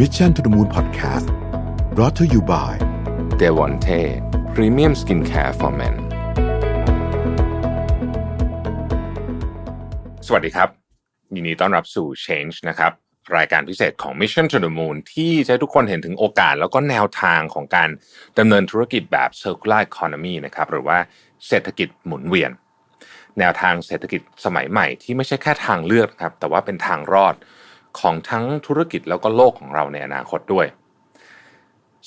Mission to the Moon Podcast brought to you by d e v o n t e Premium Skincare for Men สวัสดีครับ ยินดีต้อนรับสู่ Change นะครับ รายการพิเศษของ Mission to the Moon ที่จะให้ทุกคนเห็นถึงโอกาสแล้วก็แนวทางของการดำเนินธุรกิจแบบ Circular Economy นะครับ หรือว่าเศรษฐกิจหมุนเวียน แนวทางเศรษฐกิจสมัยใหม่ที่ไม่ใช่แค่ทางเลือกครับ แต่ว่าเป็นทางรอด ของทั้งธุรกิจแล้วก็โลกของเราในอนาคตด้วย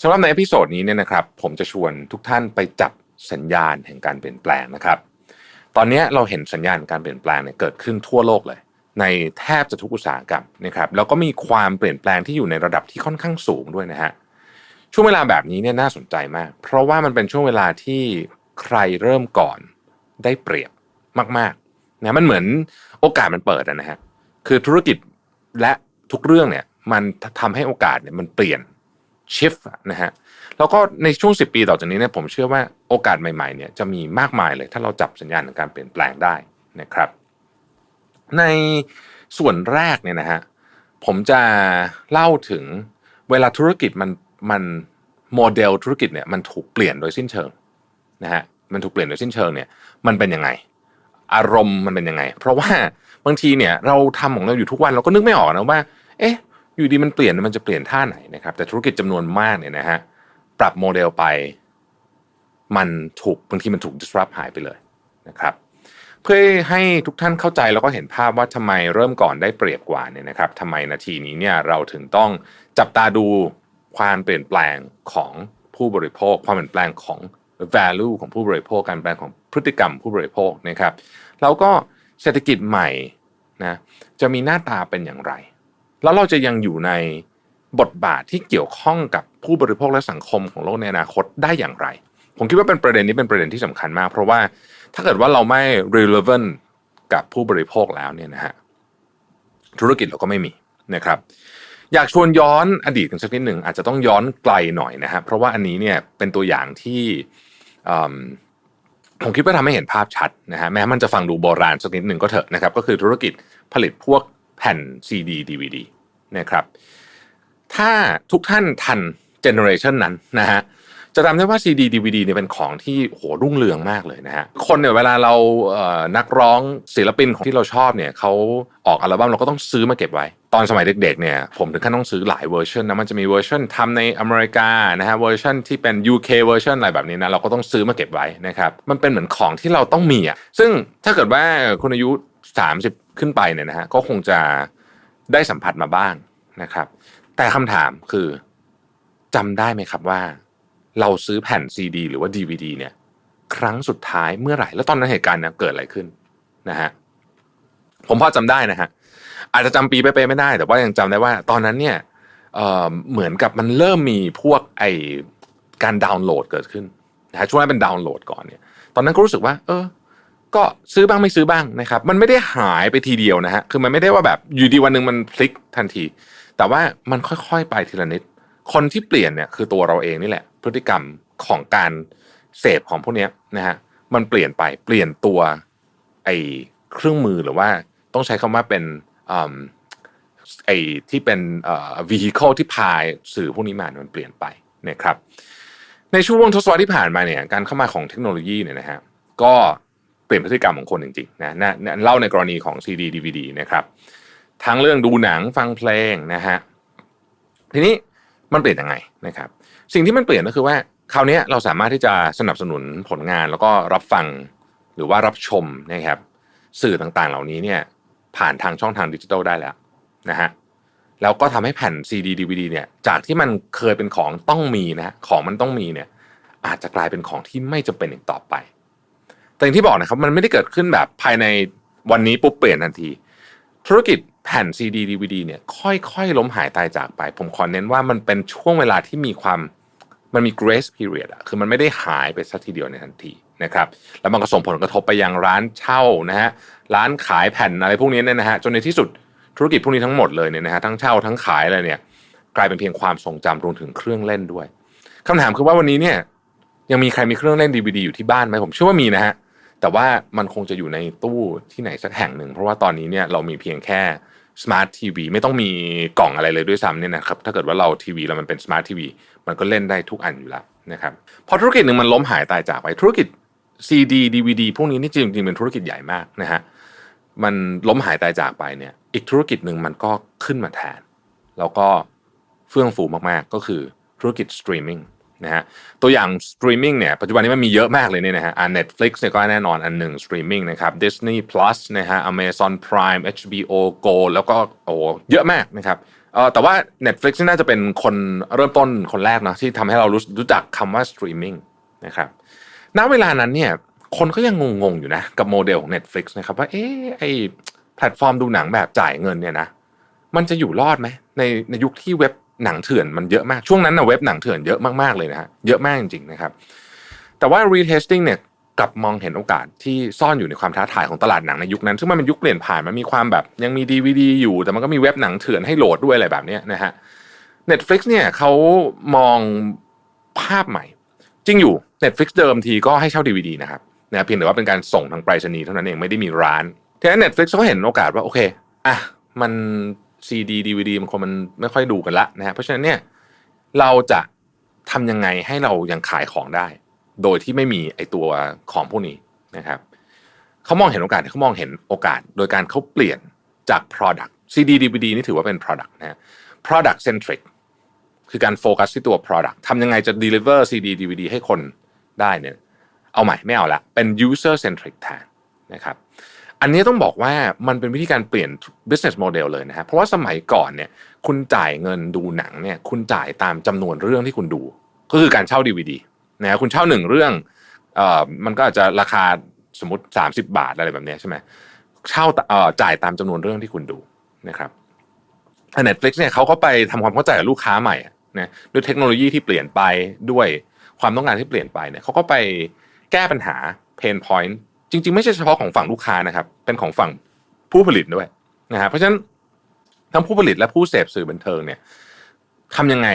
สำหรับในเอพิโซดนี้เนี่ยนะครับ ผมจะชวนทุกท่านไปจับสัญญาณแห่งการเปลี่ยนแปลงนะครับ ตอนนี้เราเห็นสัญญาณการเปลี่ยนแปลงเนี่ยเกิดขึ้นทั่วโลกเลย ในแทบจะทุกอุตสาหกรรมนะครับแล้วก็มีความเปลี่ยนแปลงที่อยู่ในระดับที่ค่อนข้างสูงด้วยนะฮะช่วงเวลาแบบนี้เนี่ยน่าสนใจมาก เพราะว่ามันเป็นช่วงเวลาที่ใครเริ่มก่อนได้เปรียบมากๆนะมันเหมือนโอกาสมันเปิดนะฮะคือธุรกิจ และทุกเรื่องเนี่ยมันทำให้โอกาสเนี่ยมันเปลี่ยนชิฟนะฮะแล้วก็ในช่วง 10 ปีต่อจากนี้เนี่ยผมเชื่อว่าโอกาสใหม่ๆเนี่ยจะมีมากมายเลยถ้าเราจับสัญญาณของการเปลี่ยนแปลงได้นะครับ ในส่วนแรกเนี่ยนะฮะผมจะเล่าถึงเวลาธุรกิจมันมันโมเดลธุรกิจเนี่ยมันถูกเปลี่ยนโดยสิ้นเชิงนะฮะมันถูกเปลี่ยนโดยสิ้นเชิงเนี่ยมันเป็นยังไง อารมณ์มันเป็นยังไง เพราะว่าบางทีเนี่ยเราทำของเราอยู่ทุกวันเราก็นึกไม่ออกนะว่า เอ๊ะ อยู่ดีมันเปลี่ยนมันจะเปลี่ยนท่าไหนนะครับ แต่ธุรกิจจำนวนมากเนี่ยนะฮะปรับโมเดลไปมันถูกบางทีมันถูก disrupt หายไปเลยนะครับเพื่อให้ทุกท่านเข้าใจแล้วก็เห็นภาพว่าทำไมเริ่มก่อนได้เปรียบกว่าเนี่ยนะครับทำไมนาทีนี้เนี่ยเราถึงต้องจับตาดูความเปลี่ยนแปลงของผู้บริโภค ความเปลี่ยนแปลงของ value ของผู้บริโภคการเปลี่ยนแปลงของพฤติกรรมผู้บริโภคนะครับแล้วก็เศรษฐกิจใหม่นะจะมีหน้าตาเป็นอย่างไร แล้วเราจะยังอยู่ในบทบาทที่เกี่ยวข้องกับผู้บริโภคและสังคมของโลกในอนาคตได้อย่างไร ผมคิดว่าเป็นประเด็นนี้เป็นประเด็นที่สำคัญมาก เพราะว่าถ้าเกิดว่าเราไม่ relevant กับผู้บริโภคแล้วเนี่ยนะฮะธุรกิจเราก็ไม่มีนะครับ อยากชวนย้อนอดีตกันสักนิดหนึ่งอาจจะต้องย้อนไกลหน่อยนะฮะเพราะว่าอันนี้เนี่ยเป็นตัวอย่างที่ผมคิดว่าทำให้เห็นภาพชัดนะฮะแม้มันจะฟังดูโบราณสักนิดหนึ่งก็เถอะนะครับก็คือธุรกิจผลิตพวกแผ่นซีดีดีวีดีนะครับถ้าทุกท่านทันเจเนอเรชันนั้นนะฮะ จะจำได้ว่า CD DVD เนี่ยเป็นของที่โหรุ่งเรืองมากเลยนะฮะคนเนี่ยเวลาเรานักร้องศิลปินของที่เราชอบเนี่ยเขาออกอัลบั้มเราก็ต้องซื้อมาเก็บไว้ ตอนสมัยเด็กๆเนี่ยผมถึงขั้นต้องซื้อหลายเวอร์ชันนะมันจะมีเวอร์ชันทำในอเมริกานะฮะเวอร์ชันที่เป็น UK เวอร์ชันอะไรแบบนี้นะเราก็ต้องซื้อมาเก็บไว้นะครับมันเป็นเหมือนของที่เราต้องมีอะซึ่งถ้าเกิดว่าคุณอายุ 30 ขึ้นไปเนี่ยนะฮะก็คงจะได้สัมผัสมาบ้างนะครับแต่คำถามคือจำได้ไหมครับว่า เราซื้อแผ่นซีดีหรือว่า DVD เนี่ยครั้งสุดท้ายเมื่อไหร่ แล้วตอนนั้นเหตุการณ์เนี่ยเกิดอะไรขึ้นนะฮะผมพอจำได้นะฮะอาจจะจำปีเป๊ะๆไม่ได้ แต่ว่ายังจำได้ว่า ตอนนั้นเนี่ยเเหมือนกับมันเริ่มมีพวกไอการดาวน์โหลดเกิดขึ้นนะฮะช่วงนั้นเป็นดาวน์โหลดก่อนเนี่ย ตอนนั้นก็รู้สึกว่า เออ ก็ซื้อบ้างไม่ซื้อบ้างนะครับ มันไม่ได้หายไปทีเดียวนะฮะคือมันไม่ได้ว่าแบบอยู่ดีวันหนึ่งมันพลิกทันที แต่ว่ามันค่อยๆไปทีละนิดคนที่เปลี่ยนเนี่ยคือตัวเราเองนี่แหละ พฤติกรรมของการเสพของพวกนี้นะฮะมันเปลี่ยนไปเปลี่ยนตัวไอ้เครื่องมือหรือว่าต้องใช้คำว่าเป็นไอ้ที่เป็น vehicle ที่พายสื่อพวกนี้มามันเปลี่ยนไปนะครับในช่วงทศวรรษที่ผ่านมาเนี่ยการเข้ามาของเทคโนโลยีเนี่ยนะฮะก็เปลี่ยนพฤติกรรมของคนจริงๆนะนะเล่าในกรณีของ CD DVD นะครับทั้งเรื่องดูหนังฟังเพลงนะฮะทีนี้มันเปลี่ยนยังไงนะครับ สิ่งที่มันเปลี่ยนก็คือว่าคราวนี้เราสามารถที่จะสนับสนุนผลงานแล้วก็รับฟังหรือว่ารับชมนะครับ สื่อต่างๆ เหล่านี้เนี่ย ผ่านทางช่องทางดิจิทัลได้แล้วนะฮะแล้วก็ทำให้แผ่น CD DVD เนี่ยจากที่มันเคยเป็นของต้องมีนะของมันต้องมีเนี่ย อาจจะกลายเป็นของที่ไม่จำเป็นอีกต่อไป แต่อย่างที่บอกนะครับมันไม่ได้เกิดขึ้นแบบภายในวันนี้ปุ๊บเปลี่ยนทันที ธุรกิจแผ่น CD DVD เนี่ยค่อยๆล้มหายตายจากไป ผมขอเน้นว่ามันเป็นช่วงเวลาที่มีความ มันมี grace period อะคือมันไม่ได้หายไปสักทีเดียวในทันทีนะครับ แล้วมันก็ส่งผลกระทบไปยังร้านเช่านะฮะ ร้านขายแผ่นอะไรพวกนี้เนี่ยนะฮะ จนในที่สุดธุรกิจพวกนี้ทั้งหมดเลยเนี่ยนะฮะ ทั้งเช่าทั้งขายอะไรเนี่ย กลายเป็นเพียงความทรงจำรวมถึงเครื่องเล่นด้วยคำถามคือว่าวันนี้เนี่ย ยังมีใครมีเครื่องเล่น DVD อยู่ที่บ้านไหมผมเชื่อว่ามีนะฮะ แต่ว่ามันคงจะอยู่ในตู้ที่ไหนสักแห่งหนึ่ง เพราะว่าตอนนี้เนี่ยเรามีเพียงแค่ smart TV ไม่ต้องมีกล่องอะไรเลยด้วยซ้ำเนี่ยนะครับถ้าเกิดว่าเราทีวีเรามันเป็น smart TV มันก็เล่นได้ทุกอันอยู่แล้วนะครับพอธุรกิจหนึ่งมันล้มหายตายจากไปธุรกิจ CD DVD พวกนี้นี่จริงๆเป็นธุรกิจใหญ่มากนะฮะมันล้มหายตายจากไปเนี่ย อีกธุรกิจหนึ่งมันก็ขึ้นมาแทน แล้วก็เฟื่องฟูมากๆก็คือธุรกิจสตรีมมิ่ง นะฮะตัวอย่างสตรีมมิ่งเนี่ยปัจจุบันนี้มันมีเยอะมากเลยเนี่ยนะฮะอ่า Netflix เนี่ยก็แน่นอนอันหนึ่งสตรีมมิ่งนะครับ Disney Plus นะฮะ Amazon Prime HBO Go แล้วก็โอ้เยอะมากนะครับเออแต่ว่า Netflix นี่น่าจะเป็นคนเริ่มต้นคนแรกนะที่ทำให้เรารู้รู้จักคำว่าสตรีมมิ่งนะครับณเวลานั้นเนี่ยคนก็ยังงงๆอยู่นะกับโมเดลของ Netflix นะครับว่าเอ๊ะไอแพลตฟอร์มดูหนังแบบจ่ายเงินเนี่ยนะมันจะอยู่รอดไหมในในยุคที่เว็บ หนังเถื่อนมันเยอะมากช่วงนั้นนะเว็บหนังเถื่อนเยอะมากๆเลยนะฮะเยอะมากจริงๆนะครับ แต่ว่า retesting เนี่ยกลับมองเห็นโอกาสที่ซ่อนอยู่ในความท้าทายของตลาดหนังในยุคนั้น ซึ่งมันเป็นยุคเปลี่ยนผ่านมันมีความแบบยังมี DVD อยู่ แต่มันก็มีเว็บหนังเถื่อนให้โหลดด้วยอะไรแบบนี้นะฮะ Netflix เนี่ยเขามองภาพใหม่ จริงอยู่ Netflix เดิมทีก็ให้เช่า DVD นะครับนะเพียงแต่ว่าเป็นการส่งทางไปรษณีย์เท่านั้นเองไม่ได้มีร้านทีนี้ Netflix เขาเห็นโอกาสว่าโอเคอะมัน CD DVD มันคนมันไม่ค่อยดูกันละนะฮะเพราะฉะนั้นเนี่ยเราจะทำยังไงให้เรายังขายของได้ โดยที่ไม่มีไอตัวของพวกนี้นะครับเขามองเห็นโอกาสเขามองเห็นโอกาส โดยการเขาเปลี่ยนจาก product CD DVD นี่ถือว่าเป็น product นะฮะ product centric คือการโฟกัสที่ตัว product ทำยังไงจะ deliver CD DVD ให้คนได้เนี่ย เอาใหม่ไม่เอาละเป็น user centric แทนนะครับ อันนี้ต้องบอกว่ามันเป็นวิธีการเปลี่ยน business model เลยนะฮะเพราะว่าสมัยก่อนเนี่ยคุณจ่ายเงินดูหนังเนี่ยคุณจ่ายตามจำนวนเรื่องที่คุณดู ก็คือการเช่า DVD นะฮะคุณเช่าหนึ่งเรื่องเอ่อมันก็อาจจะราคาสมมติ 30 บาทอะไรแบบนี้ใช่ไหมเช่าเอ่อจ่ายตามจำนวนเรื่องที่คุณดูนะครับแต่ Netflix เนี่ยเขาก็ไปทำความเข้าใจกับลูกค้าใหม่นะด้วยเทคโนโลยีที่เปลี่ยนไปด้วยความต้องการที่เปลี่ยนไปเนี่ยเขาก็ไปแก้ปัญหา pain point จริง ๆ ไม่ใช่เฉพาะของฝั่งลูกค้านะครับ เป็นของฝั่งผู้ผลิตด้วยนะฮะเพราะฉะนั้นทั้งผู้ผลิตและผู้เสพสื่อบันเทิงเนี่ยทำยังไง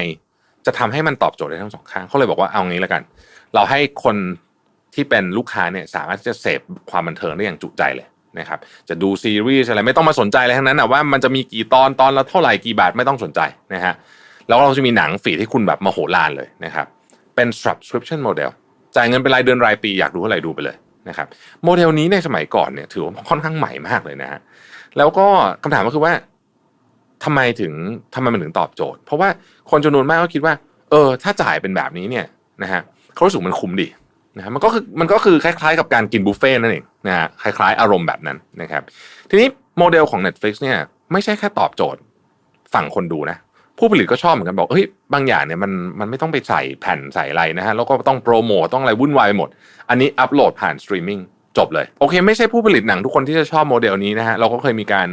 จะทำให้มันตอบโจทย์ได้ทั้งสองข้างเขาเลยบอกว่าเอางี้แล้วกัน เราให้คนที่เป็นลูกค้าเนี่ยสามารถจะเสพความบันเทิงได้อย่างจุใจเลยนะครับจะดูซีรีส์อะไรไม่ต้องมาสนใจอะไรทั้งนั้นนะว่ามันจะมีกี่ตอนตอนละเท่าไหร่กี่บาทไม่ต้องสนใจนะฮะแล้วเราจะมีหนังฝีที่คุณแบบมโหฬารเลยนะครับเป็น subscription model จ่ายเงินเป็นรายเดือนรายปีอยากดูเท่าไหร่ดูไปเลย นะครับโมเดลนี้ในสมัยก่อนเนี่ยถือว่าค่อนข้างใหม่มากเลยนะฮะแล้วก็คำถามก็คือว่าทำไมถึงทำไมมันถึงตอบโจทย์ เพราะว่าคนจำนวนมากก็คิดว่า เออ ถ้าจ่ายเป็นแบบนี้เนี่ยนะฮะเขารู้สึกมันคุ้มดีนะฮะมันก็คือมันก็คือคล้ายๆกับการกินบุฟเฟ่นั่นเองนะฮะคล้ายๆ อารมณ์แบบนั้นนะครับ ทีนี้โมเดลของ Netflix เนี่ยไม่ใช่แค่ตอบโจทย์ฝั่งคนดูนะ ผู้ผลิตก็ชอบเหมือนกันบอกเฮ้ยบางอย่างเนี่ยมันมันไม่ต้องไปใส่แผ่นใส่อะไรนะฮะแล้วก็ต้องโปรโมทต้องอะไรวุ่นวายหมด อันนี้อัปโหลดผ่านสตรีมมิ่งจบเลยโอเค ไม่ใช่ผู้ผลิตหนังทุกคนที่จะชอบโมเดลนี้นะฮะเราก็เคยมีการ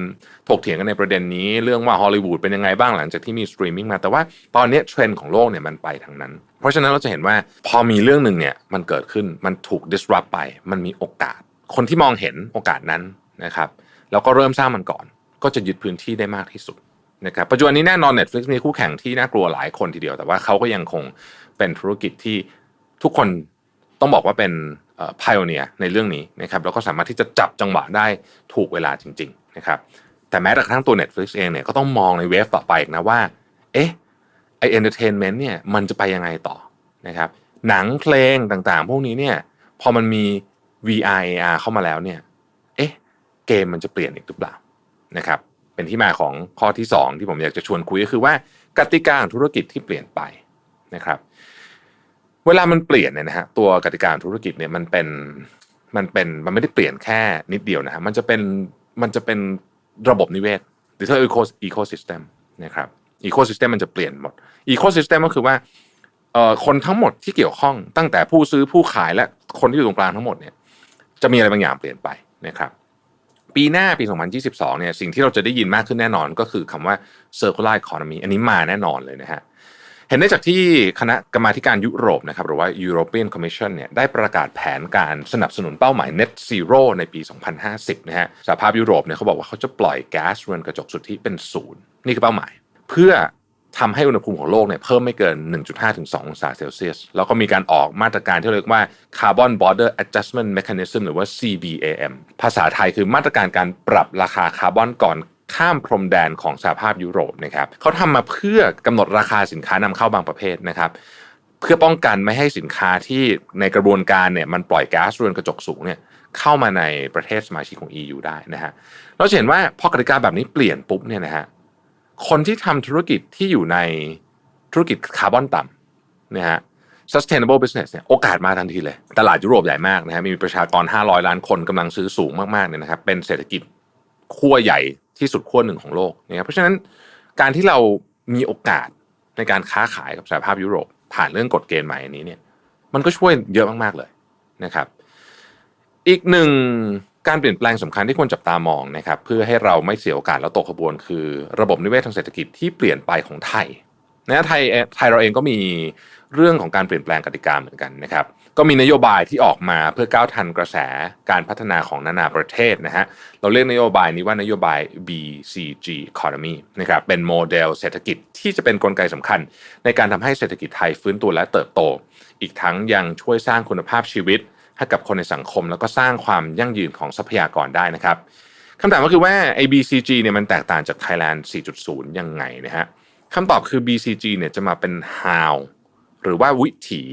ถกเถียงกันในประเด็นนี้ เรื่องว่าฮอลลีวูดเป็นยังไงบ้างหลังจากที่มีสตรีมมิ่งมาแต่ว่าตอนนี้เทรนด์ของโลกเนี่ยมันไปทางนั้น เพราะฉะนั้นเราจะเห็นว่าพอมีเรื่องหนึ่งเนี่ยมันเกิดขึ้นมันถูก disrupt ไป มันมีโอกาส คนที่มองเห็นโอกาสนั้นนะครับแล้วก็เริ่มสร้างมันก่อน ก็จะยึดพื้นที่ได้มากที่สุด นะครับปัจจุบันนี้แน่นอน Netflix มีคู่แข่งที่น่ากลัวหลายคนทีเดียว แต่ว่าเขาก็ยังคงเป็นธุรกิจที่ทุกคนต้องบอกว่าเป็นเอ่อ pioneer ในเรื่องนี้นะครับแล้วก็สามารถที่จะจับจังหวะได้ถูกเวลาจริงๆนะครับแต่แม้แต่กระทั่งตัว Netflix เองเนี่ยก็ต้องมองในเวฟต่อไปอีกนะว่าเอ๊ะไอ entertainment เนี่ยมันจะไปยังไงต่อนะครับหนังเพลงต่างๆ พวกนี้เนี่ยพอมันมี VR AR เข้ามาแล้วเนี่ยเอ๊ะเกมมันจะเปลี่ยนอีกหรือเปล่านะครับ เป็นที่มาของข้อที่ 2 ที่ผมอยากจะชวนคุยก็คือว่ากติกาของธุรกิจที่เปลี่ยนไปนะครับ เวลามันเปลี่ยนเนี่ยนะฮะตัวกติกาของธุรกิจเนี่ยมันเป็นมันเป็นมันไม่ได้เปลี่ยนแค่นิดเดียวนะฮะมันจะเป็นมันจะเป็นระบบนิเวศ digital eco- ecosystem นะครับ ecosystem มันจะเปลี่ยนหมด ecosystem ก็คือว่าเอ่อคนทั้งหมดที่เกี่ยวข้องตั้งแต่ผู้ซื้อผู้ขายและคนที่อยู่ตรงกลางทั้งหมดเนี่ยจะมีอะไรบางอย่างเปลี่ยนไปนะครับ ปีหน้าปี 2022 เนี่ยสิ่งที่เราจะได้ยินมากขึ้นแน่นอนก็คือคำว่า circular economy อันนี้มาแน่นอนเลยนะฮะเห็นได้จากที่คณะกรรมาธิการยุโรปนะครับหรือว่า European Commission เนี่ยได้ประกาศแผนการสนับสนุนเป้าหมาย Net Zero ในปี 2050 นะฮะสหภาพยุโรปเนี่ยเขาบอกว่าเขาจะปล่อยก๊าซเรือนกระจกสุทธิเป็นศูนย์นี่คือเป้าหมาย เพื่อ ทำให้อุณหภูมิของโลกเนี่ยเพิ่มไม่เกิน 1.5 ถึง 2 องศาเซลเซียส แล้วก็มีการออกมาตรการที่เรียกว่า Carbon Border Adjustment Mechanism หรือว่า CBAM ภาษาไทยคือมาตรการการปรับราคาคาร์บอนก่อนข้ามพรมแดนของสหภาพยุโรปนะครับเขาทำมาเพื่อกำหนดราคาสินค้านำเข้าบางประเภทนะครับเพื่อป้องกันไม่ให้สินค้าที่ในกระบวนการเนี่ยมันปล่อยก๊าซเรือนกระจกสูงเนี่ยเข้ามาในประเทศสมาชิกของ EU ได้นะฮะเราเห็นว่าพอกติกาแบบนี้เปลี่ยนปุ๊บเนี่ยนะฮะ คนที่ทำธุรกิจที่อยู่ในธุรกิจคาร์บอนต่ำนะฮะ sustainable business เนี่ยโอกาสมาทันทีเลย ตลาดยุโรปใหญ่มากนะฮะมีประชากร 500 ล้านคนกำลังซื้อสูงมากๆเนี่ยนะครับเป็นเศรษฐกิจขั้วใหญ่ที่สุดขั้วหนึ่งของโลกนะครับเพราะฉะนั้นการที่เรามีโอกาสในการค้าขายกับสหภาพยุโรป ผ่านเรื่องกฎเกณฑ์ใหม่อันนี้เนี่ยมันก็ช่วยเยอะมากๆเลยนะครับ อีกหนึ่ง การเปลี่ยนแปลงสำคัญที่ควรจับตามองนะครับเพื่อให้เราไม่เสียโอกาสแล้วตกขบวน คือระบบนิเวศทางเศรษฐกิจที่เปลี่ยนไปของไทยนะไทยไทยเราเองก็มีเรื่องของการเปลี่ยนแปลงกติกาเหมือนกันนะครับก็มีนโยบายที่ออกมาเพื่อก้าวทันกระแสการพัฒนาของนานาประเทศนะฮะเราเรียกนโยบายนี้ว่านโยบาย BCG Economy นะครับเป็นโมเดลเศรษฐกิจที่จะเป็นนกลไกสำคัญ ในการทำให้เศรษฐกิจไทยฟื้นตัวและเติบโต อีกทั้งยังช่วยสร้างคุณภาพชีวิต ให้กับคนในสังคม แล้วก็สร้างความยั่งยืนของทรัพยากรได้นะครับคำถามก็คือว่า ABCG เนี่ยมันแตกต่างจาก Thailand 4.0 ยังไงนะฮะคำตอบคือ BCG เนี่ยจะมาเป็น how หรือว่าวิถี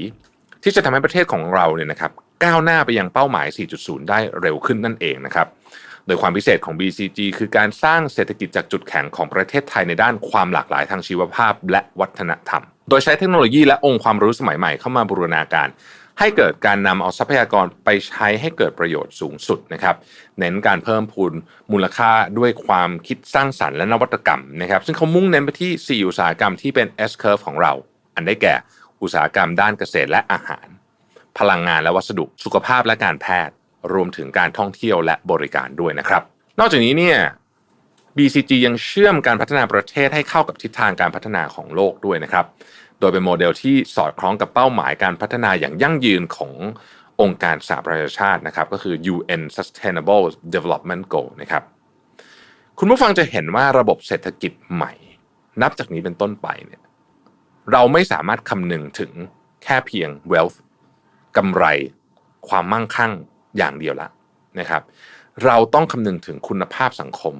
ที่จะทำให้ประเทศของเราเนี่ยนะครับก้าวหน้าไปยังเป้าหมาย 4.0 ได้เร็วขึ้นนั่นเองนะครับ โดยความพิเศษของ BCG คือการสร้างเศรษฐกิจจากจุดแข็งของประเทศไทยในด้านความหลากหลายทางชีวภาพและวัฒนธรรม โดยใช้เทคโนโลยีและองค์ความรู้สมัยใหม่เข้ามาบูรณาการ ให้เกิดการนำเอาทรัพยากรไปใช้ให้เกิดประโยชน์สูงสุดนะครับเน้นการเพิ่มพูนมูลค่าด้วยความคิดสร้างสรรค์และนวัตกรรมนะครับซึ่งเขามุ่งเน้นไปที่ 4 อุตสาหกรรมที่เป็น S curve ของเรา อันได้แก่อุตสาหกรรมด้านเกษตรและอาหาร พลังงานและวัสดุสุขภาพและการแพทย์ รวมถึงการท่องเที่ยวและบริการด้วยนะครับ นอกจากนี้เนี่ย BCG ยังเชื่อมการพัฒนาประเทศให้เข้ากับทิศทางการพัฒนาของโลกด้วยนะครับ ดยเป็นโมเดลที่สอดคล้องกับเป้าหมายการพัฒนาอย่างยั่งยืนขององค์การสหประชาชาตินะครับก็คือ UN Sustainable Development Goal นะครับคุณผู้ฟังจะเห็นว่าระบบเศรษฐกิจใหม่ นับจากนี้เป็นต้นไปเนี่ยเราไม่สามารถคำนึงถึงแค่เพียง wealth กำไร ความมั่งคั่งอย่างเดียวละนะครับ เราต้องคำนึงถึงคุณภาพสังคม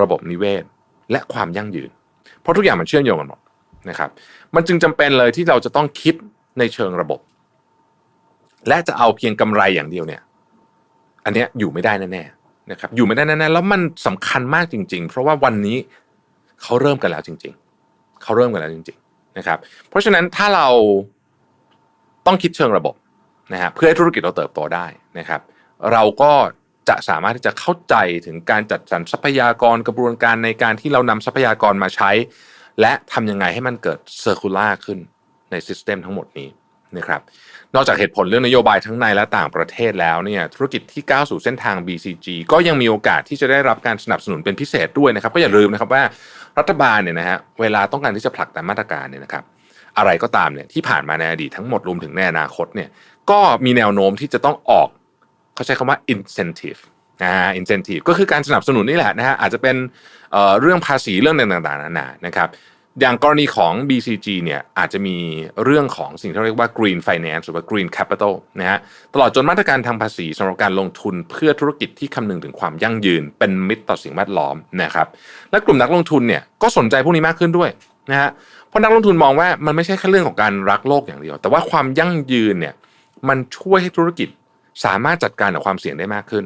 ระบบนิเวศ และความยั่งยืน เพราะทุกอย่างมันเชื่อมโยงกันหมด นะครับมันจึงจำเป็นเลยที่เราจะต้องคิดในเชิงระบบ และจะเอาเพียงกำไรอย่างเดียวเนี่ย อันเนี้ยอยู่ไม่ได้แน่ๆนะครับ อยู่ไม่ได้แน่ๆแล้วมันสำคัญมากจริง ๆ เพราะว่าวันนี้เขาเริ่มกันแล้วจริง ๆเขาเริ่มกันแล้วจริง ๆ นะครับ เพราะฉะนั้นถ้าเราต้องคิดเชิงระบบนะฮะเพื่อให้ธุรกิจเราเติบโตได้นะครับ เราก็จะสามารถที่จะเข้าใจถึงการจัดสรรทรัพยากรกระบวนการในการที่เรานำทรัพยากรมาใช้ และทำยังไงให้มันเกิดเซอร์คูลาขึ้นในซิสเต็มทั้งหมดนี้นะครับนอกจากเหตุผลเรื่องนโยบายทั้งในและต่างประเทศแล้วเนี่ยธุรกิจที่ก้าวสู่เส้นทาง BCG ก็ยังมีโอกาสที่จะได้รับการสนับสนุนเป็นพิเศษด้วยนะครับก็อย่าลืมนะครับว่ารัฐบาลเนี่ยนะฮะเวลาต้องการที่จะผลักดันมาตรการเนี่ยนะครับอะไรก็ตามเนี่ยที่ผ่านมาในอดีตทั้งหมดรวมถึงในอนาคตเนี่ยก็มีแนวโน้มที่จะต้องออกเขาใช้คำว่า incentive นะฮะ incentive ก็คือการสนับสนุนนี่แหละนะฮะอาจจะเป็น เรื่องภาษีเรื่องต่างๆนานานะครับอย่างกรณีของ BCG เนี่ยอาจจะมีเรื่องของสิ่งที่เรียกว่า green finance หรือว่า green capital นะฮะตลอดจนมาตรการทางภาษีสำหรับการลงทุนเพื่อธุรกิจที่คำนึงถึงความยั่งยืน เป็นมิตรต่อสิ่งแวดล้อมนะครับและกลุ่มนักลงทุนเนี่ยก็สนใจพวกนี้มากขึ้นด้วยนะฮะเพราะนักลงทุนมองว่ามันไม่ใช่แค่เรื่องของการรักโลกอย่างเดียว แต่ว่าความยั่งยืนเนี่ยมันช่วยให้ธุรกิจสามารถจัดการกับความเสี่ยงได้มากขึ้น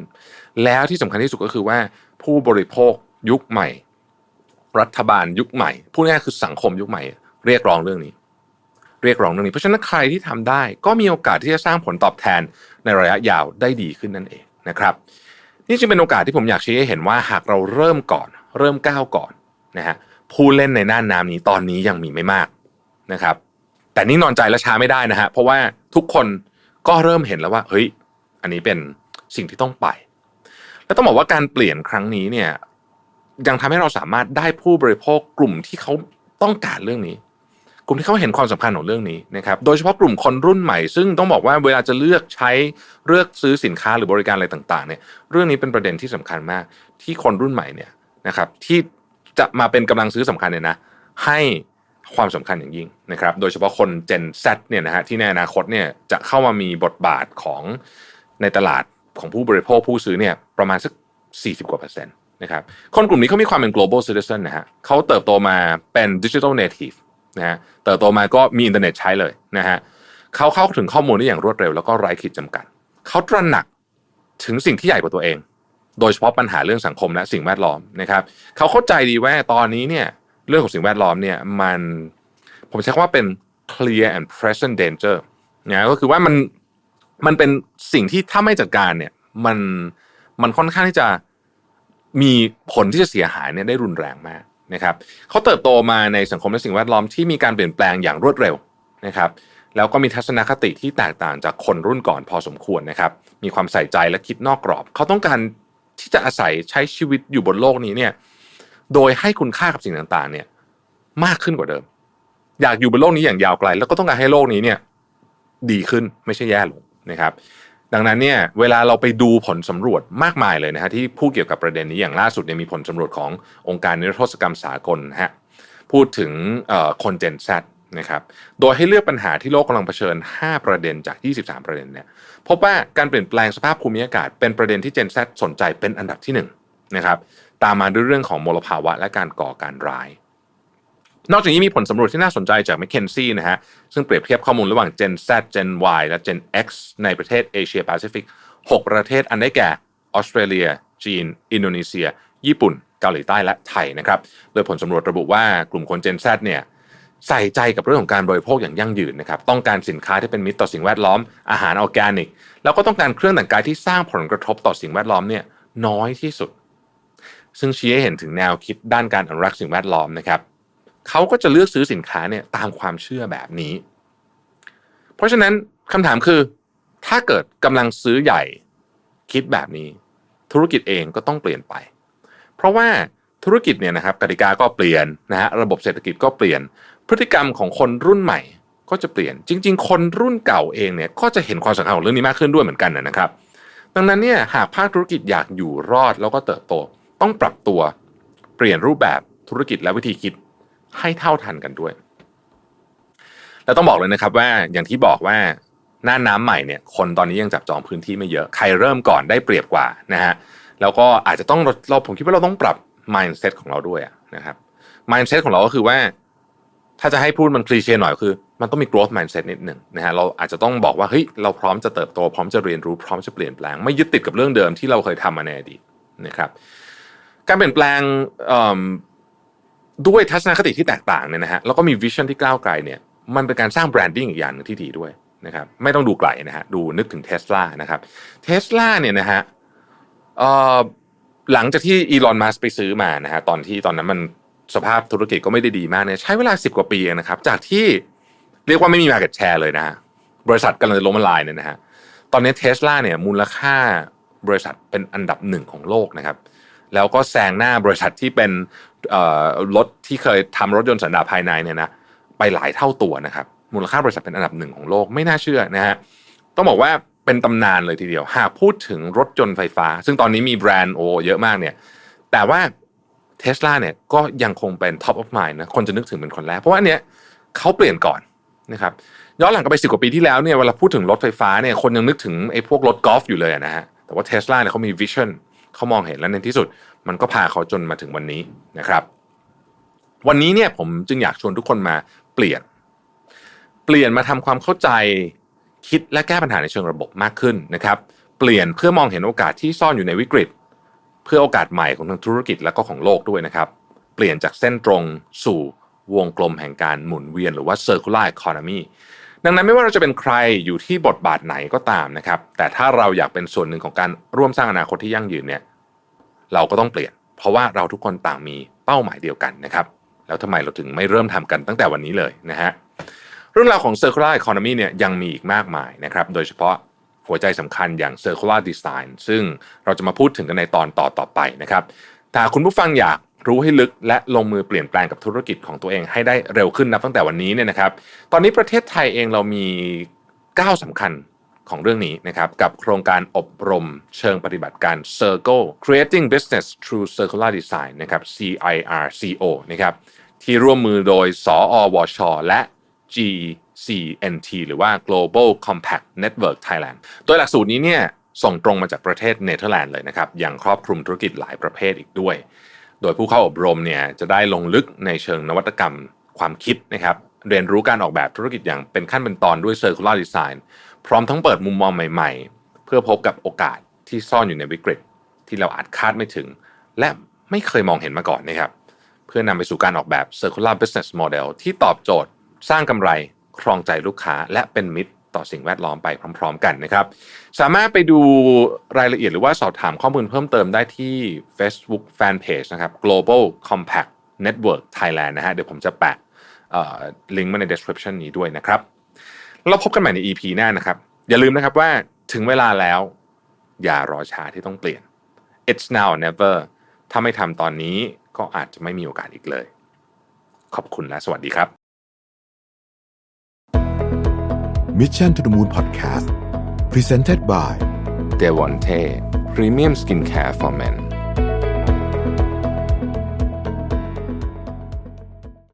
แล้วที่สำคัญที่สุดก็คือว่าผู้บริโภค ยุคใหม่ รัฐบาลยุคใหม่พูดง่ายคือสังคมยุคใหม่ เรียกร้องเรื่องนี้ เรียกร้องเรื่องนี้ เพราะฉะนั้นใครที่ทำได้ ก็มีโอกาสที่จะสร้างผลตอบแทนในระยะยาวได้ดีขึ้นนั่นเองนะครับ นี่จึงเป็นโอกาสที่ผมอยากชี้ให้เห็นว่าหากเราเริ่มก่อน เริ่มก้าวก่อนนะฮะผู้เล่นในน่านน้ำนี้ตอนนี้ยังมีไม่มากนะครับ แต่นี่นอนใจและช้าไม่ได้นะฮะเพราะว่าทุกคนก็เริ่มเห็นแล้วว่าเฮ้ย อันนี้เป็นสิ่งที่ต้องไป แล้วต้องบอกว่าการเปลี่ยนครั้งนี้เนี่ย ยังทำให้เราสามารถได้ผู้บริโภคกลุ่มที่เขาต้องการเรื่องนี้ กลุ่มที่เขาเห็นความสำคัญของเรื่องนี้นะครับโดยเฉพาะกลุ่มคนรุ่นใหม่ ซึ่งต้องบอกว่าเวลาจะเลือกใช้เลือกซื้อสินค้าหรือบริการอะไรต่างๆเนี่ยเรื่องนี้เป็นประเด็นที่สำคัญมาก ที่คนรุ่นใหม่เนี่ยนะครับที่จะมาเป็นกำลังซื้อสำคัญเนี่ยนะให้ความสำคัญอย่างยิ่งนะครับ โดยเฉพาะคน Gen Z เนี่ยนะฮะที่ในอนาคตเนี่ยจะเข้ามามีบทบาทของในตลาดของผู้บริโภคผู้ซื้อเนี่ยประมาณสัก40กว่าเปอร์เซ็นต์ นะครับคนกลุ่มนี้เขามีความเป็น global citizen นะฮะเขาเติบโตมาเป็น digital native นะฮะเติบโตมาก็มีอินเทอร์เน็ตใช้เลยนะฮะเขาเข้าถึงข้อมูลได้อย่างรวดเร็วแล้วก็ไร้ขีดจำกัด เขาตระหนักถึงสิ่งที่ใหญ่กว่าตัวเอง โดยเฉพาะปัญหาเรื่องสังคมและสิ่งแวดล้อมนะครับเขาเข้าใจดีว่าตอนนี้เนี่ยเรื่องของสิ่งแวดล้อมเนี่ยมันผมใช้คำว่าเป็น clear and present danger นะก็คือว่ามันมันเป็นสิ่งที่ถ้าไม่จัดการเนี่ยมันมันค่อนข้างที่จะ มีผลที่จะเสียหายเนี่ยได้รุนแรงมากนะครับเขาเติบโตมาในสังคมและสิ่งแวดล้อมที่มีการเปลี่ยนแปลงอย่างรวดเร็วนะครับแล้วก็มีทัศนคติที่แตกต่างจากคนรุ่นก่อนพอสมควรนะครับ มีความใส่ใจและคิดนอกกรอบ เขาต้องการที่จะอาศัยใช้ชีวิตอยู่บนโลกนี้เนี่ย โดยให้คุณค่ากับสิ่งต่างๆ เนี่ยมากขึ้นกว่าเดิม อยากอยู่บนโลกนี้อย่างยาวไกล แล้วก็ต้องการให้โลกนี้เนี่ย ดีขึ้นไม่ใช่แย่ลงนะครับ ดังนั้นเนี่ยเวลาเราไปดูผลสำรวจมากมายเลยนะฮะที่พูดเกี่ยวกับประเด็นนี้อย่างล่าสุดเนี่ยมีผลสำรวจขององค์การนิรโทษกรรมสากลนะฮะพูดถึงคนเจน Z นะครับโดยให้เลือกปัญหาที่โลกกำลังเผชิญ 5 ประเด็นจาก 23 ประเด็นเนี่ยพบว่าการเปลี่ยนแปลงสภาพภูมิอากาศ เป็นประเด็นที่ Gen Z สนใจเป็นอันดับที่1นนะครับตามมาด้วยเรื่องของมลภาวะและการก่อการร้าย นอกจากนี้มีผลสำรวจที่น่าสนใจจาก m c k เคนซี่นะฮะซึ่งเปรียบเทียบข้อมูลระหว่าง Gen Z Gen Y และ Gen X ในประเทศเอเชียแปซิฟิก6ประเทศอันได้แก่ออสเตรเลีย จีน อินโดนีเซีย ญี่ปุ่น เกาหลีใต้และไทยนะครับโดยผลสำรวจระบุว่ากลุ่มคน Gen Z เนี่ยใส่ใจกับเรื่องของการบริโภคอย่างยั่งยืนนะครับต้องการสินค้าที่เป็นมิตรต่อสิ่งแวดล้อมอาหารออร์แกนิก แล้วก็ต้องการเครื่องแต่งกายที่สร้างผลกระทบต่อสิ่งแวดล้อมเนี่ยน้อยที่สุด ซึ่งชี้ให้เห็นถึงแนวคิดด้านการอนุรักษ์สิ่งแวดล้อมนะครับ เขาก็จะเลือกซื้อสินค้าเนี่ยตามความเชื่อแบบนี้ เพราะฉะนั้นคำถามคือ ถ้าเกิดกำลังซื้อใหญ่คิดแบบนี้ ธุรกิจเองก็ต้องเปลี่ยนไป เพราะว่าธุรกิจเนี่ยนะครับกติกาก็เปลี่ยนนะฮะระบบเศรษฐกิจก็เปลี่ยน พฤติกรรมของคนรุ่นใหม่ก็จะเปลี่ยน จริง ๆ คนรุ่นเก่าเองเนี่ยก็จะเห็นความสำคัญของเรื่องนี้มากขึ้นด้วยเหมือนกันนะครับ ดังนั้นเนี่ยหากภาคธุรกิจอยากอยู่รอดแล้วก็เติบโต ต้องปรับตัวเปลี่ยนรูปแบบธุรกิจและวิธีคิด ให้เท่าทันกันด้วย แล้วต้องบอกเลยนะครับว่าอย่างที่บอกว่าหน้าน้ำใหม่เนี่ยคนตอนนี้ยังจับจองพื้นที่ไม่เยอะ ใครเริ่มก่อนได้เปรียบกว่านะฮะแล้วก็อาจจะต้องเราผมคิดว่าเราต้องปรับ mindset ของเราด้วยนะครับ mindset ของเราก็คือว่า ถ้าจะให้พูดมันคลีเช่หน่อยคือ มันต้องมี growth mindset นิดหนึ่งนะฮะเราอาจจะต้องบอกว่าเฮ้ยเราพร้อมจะเติบโตพร้อมจะเรียนรู้พร้อมจะเปลี่ยนแปลง ไม่ยึดติดกับเรื่องเดิมที่เราเคยทำมาในอดีตนะครับ การเปลี่ยนแปลง ด้วยทัศนคติที่แตกต่างเนี่ยนะฮะแล้วก็มีวิชั่นที่ก้าวไกลเนี่ยมันเป็นการสร้างแบรนดิ้งอีกอย่างนึงที่ดีด้วยนะครับไม่ต้องดูไกลนะฮะดูนึกถึงเทสลานะครับเทสลาเนี่ยนะฮะหลังจากที่อีลอนมัสไปซื้อมานะฮะตอนที่ตอนนั้นมันสภาพธุรกิจก็ไม่ได้ดีมากเนี่ยใช้เวลาสิบกว่าปีนะครับ จากที่เรียกว่าไม่มี market share เลยนะฮะบริษัทกำลังจะล้มละลายเนี่ยนะฮะตอนนี้เทสลาเนี่ยมูลค่าบริษัทเป็นอันดับหนึ่งของโลกนะครับแล้วก็แซงหน้าบริษัทที่เป็น รถที่เคยทำรถยนต์สันดาปภายในเนี่ยนะไปหลายเท่าตัวนะครับมูลค่าบริษัทเป็นอันดับหนึ่งของโลกไม่น่าเชื่อนะฮะต้องบอกว่าเป็นตำนานเลยทีเดียว หากพูดถึงรถยนต์ไฟฟ้า ซึ่งตอนนี้มีแบรนด์โอเยอะมากเนี่ยแต่ว่าเทสลาเนี่ยก็ยังคงเป็น top of mind นะคนจะนึกถึงเป็นคนแรก เพราะว่าเนี้ยเขาเปลี่ยนก่อนนะครับย้อนหลังกลับไปสิบกว่าปีที่แล้วเนี่ยเวลาพูดถึงรถไฟฟ้าเนี่ยคนยังนึกถึงไอ้พวกรถกอล์ฟอยู่เลยนะฮะแต่ว่าเทสลาเนี่ยเขามีวิชั่นเขามองเห็นแล้วในที่สุด มันก็พาเขาจนมาถึงวันนี้นะครับ วันนี้เนี่ยผมจึงอยากชวนทุกคนมาเปลี่ยน เปลี่ยนมาทำความเข้าใจคิดและแก้ปัญหาในเชิงระบบมากขึ้นนะครับ เปลี่ยนเพื่อมองเห็นโอกาสที่ซ่อนอยู่ในวิกฤต เพื่อโอกาสใหม่ของทางธุรกิจและก็ของโลกด้วยนะครับ เปลี่ยนจากเส้นตรงสู่วงกลมแห่งการหมุนเวียนหรือว่า circular economy ดังนั้นไม่ว่าเราจะเป็นใครอยู่ที่บทบาทไหนก็ตามนะครับ แต่ถ้าเราอยากเป็นส่วนหนึ่งของการร่วมสร้างอนาคตที่ยั่งยืนเนี่ย เราก็ต้องเปลี่ยน เพราะว่าเราทุกคนต่างมีเป้าหมายเดียวกันนะครับแล้วทำไมเราถึงไม่เริ่มทำกันตั้งแต่วันนี้เลยนะฮะเรื่องราวของ circular economy เนี่ยยังมีอีกมากมายนะครับโดยเฉพาะหัวใจสำคัญอย่าง circular design ซึ่งเราจะมาพูดถึงกันในตอนต่อต่อไปนะครับถ้าคุณผู้ฟังอยากรู้ให้ลึกและลงมือเปลี่ยนแปลงกับธุรกิจของตัวเองให้ได้เร็วขึ้นนับตั้งแต่วันนี้เนี่ยนะครับ ตอนนี้ประเทศไทยเองเรามีก้าวสำคัญ ของเรื่องนี้นะครับกับโครงการอบรมเชิงปฏิบัติการ Circle Creating Business Through Circular Design นะครับ CIRCO นะครับที่ร่วมมือโดย สอวช และ GCNT หรือว่า Global Compact Network Thailand โดยหลักสูตรนี้เนี่ยส่งตรงมาจากประเทศเนเธอร์แลนด์เลยนะครับยังครอบคลุมธุรกิจหลายประเภทอีกด้วย โดยผู้เข้าอบรมเนี่ยจะได้ลงลึกในเชิงนวัตกรรมความคิดนะครับเรียนรู้การออกแบบธุรกิจอย่างเป็นขั้นเป็นตอนด้วย Circular Design พร้อมทั้งเปิดมุมมองใหม่ๆ เพื่อพบกับโอกาสที่ซ่อนอยู่ในวิกฤต ที่เราอาจคาดไม่ถึง และไม่เคยมองเห็นมาก่อนนะครับ เพื่อนำไปสู่การออกแบบ Circular Business Model ที่ตอบโจทย์ สร้างกำไรครองใจลูกค้า และเป็นมิตรต่อสิ่งแวดล้อมไปพร้อม ๆ กันนะครับ สามารถไปดูรายละเอียดหรือว่าสอบถามข้อมูลเพิ่มเติมได้ที่ Facebook Fanpage นะครับ Global Compact Network Thailand นะฮะเดี๋ยวผมจะแปะลิงก์มาใน description นี้ด้วยนะครับ เราพบกันใหม่ใน EP หน้านะครับ อย่าลืมนะครับว่าถึงเวลาแล้ว อย่ารอช้าที่ต้องเปลี่ยน it's now or never ถ้าไม่ทำตอนนี้ก็อาจจะไม่มีโอกาสอีกเลย ขอบคุณและสวัสดีครับ Mission to the Moon Podcast Presented by d e v o n t e Premium Skincare for Men